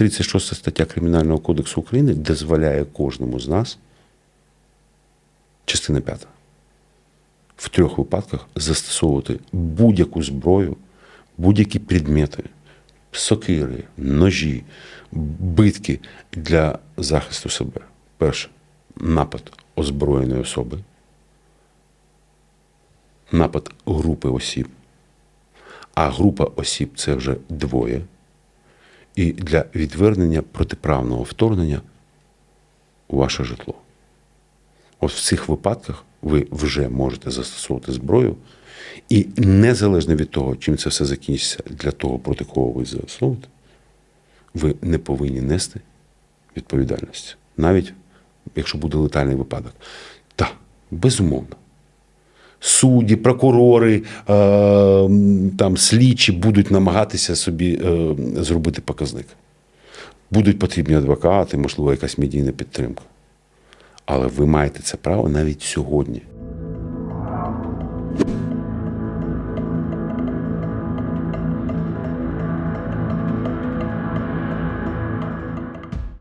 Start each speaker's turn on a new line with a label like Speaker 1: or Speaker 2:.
Speaker 1: 36 стаття Кримінального кодексу України дозволяє кожному з нас, частина 5, в трьох випадках застосовувати будь-яку зброю, будь-які предмети, сокири, ножі, битки для захисту себе. Перше напад озброєної особи, напад групи осіб, а група осіб це вже двоє. І для відвернення протиправного вторгнення у ваше житло. От в цих випадках ви вже можете застосовувати зброю, і незалежно від того, чим це все закінчиться, для того, проти кого ви застосовуєте, ви не повинні нести відповідальність, навіть якщо буде летальний випадок. Так, безумовно. Судді, прокурори, е, там, слідчі будуть намагатися собі е, зробити показник. Будуть потрібні адвокати, можливо, якась медійна підтримка. Але ви маєте це право навіть сьогодні.